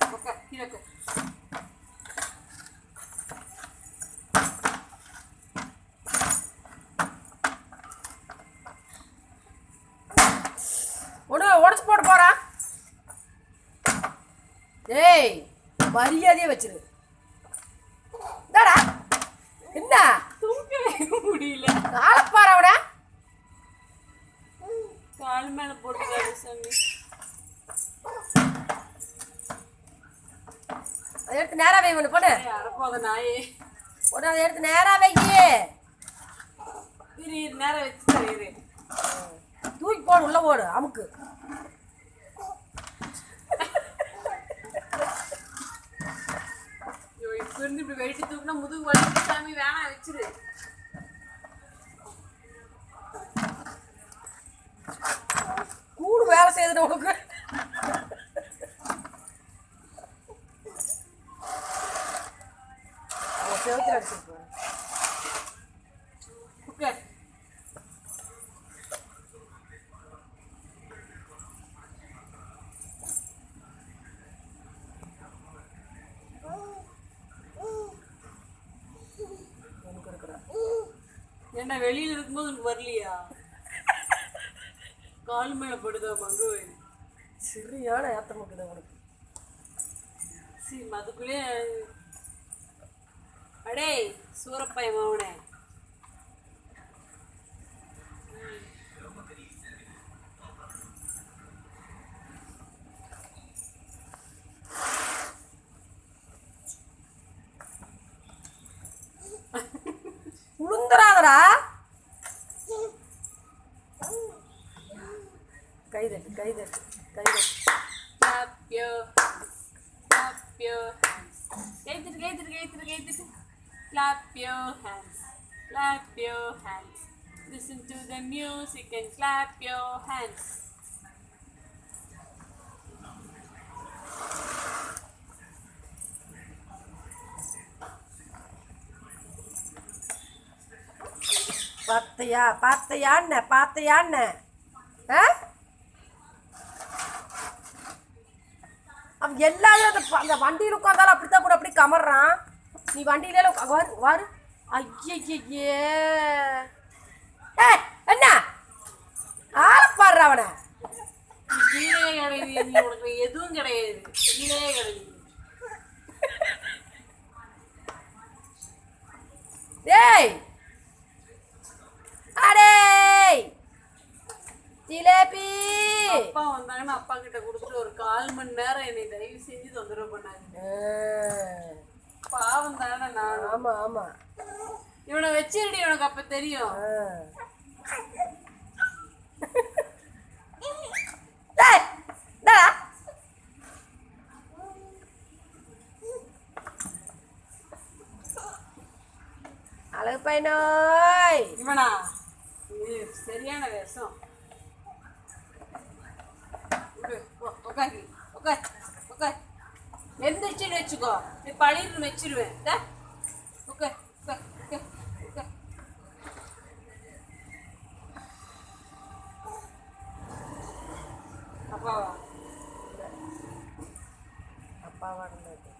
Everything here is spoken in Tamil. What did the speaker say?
கீழே உட்காரு. ஒன்று உடச்சு போட்டு போகிறான் ஏய் மரியாதையே வச்சிரு. என்ன? தூக்கவே முடியல காலப்பாரு அவட கால் மேல போட்டு சாமி. அதை எடுத்து நேரா வை ஒன்று நாயே. ஒன்று அதை எடுத்து நேரா வைக்கி நேரம் வச்சு தூக்கி போடு உள்ள போடு அமுக்கு. இருந்து இப்படி வெயிட்டு தூக்குனா முதுகு வலிக்கு சாமி வேணாம் வச்சிரு. கூடு வேலை செய்யுது உனக்கு. அவன் செவுத்துல அடிச்சிட்டு ஏன்னா வெளியில் இருக்கும்போது உனக்கு வரலையா? கால் மேலே படுதா மங்கு? சரியான ஏத்தம் இருக்குது உனக்கு. சி அதுக்குள்ளே அடே சூரப்பையன் அவனே உளுந்துறாதடா. கைதட்டு கைதட்டு கைதட்டு. கைத்தட்டு கைத்தட்டு கைத்தட்டு கைத்தட்டு Clap your hands. Clap your hands. Listen to the music and clap your hands. பார்த்தையா பார்த்தையான்னு பார்த்தையான்னு ஆ அவன் எல்லாரும் அந்த அந்த வண்டியில் உட்காந்தாலும் அப்படித்தான் கூட அப்படி கமர்றான் நீ வண்டியில உக்கா- வாரு வாரு ஐயே என்ன? ஆள பாடுற அவனை. எதுவும் கிடையாது. டேய். அடே ஜிலேபி. அப்பா வந்தாங்கன்னா அப்பா கிட்ட கொடுத்துட்டு ஒரு கால் மணி நேரம் என்னை தயவு செஞ்சு தொந்தரவு பண்ணாங்க நான் ஆமா ஆமா. இவனை வச்சிருடி உனக்கு அப்ப தெரியும். அழகு பையனோய். இவனா? சரியான வேஷம். உட்கார் உட்கார் எந்திரிச்சுன்னு வச்சுக்கோ. நீ பழிர்னு வச்சிருவேன். వాడలేదు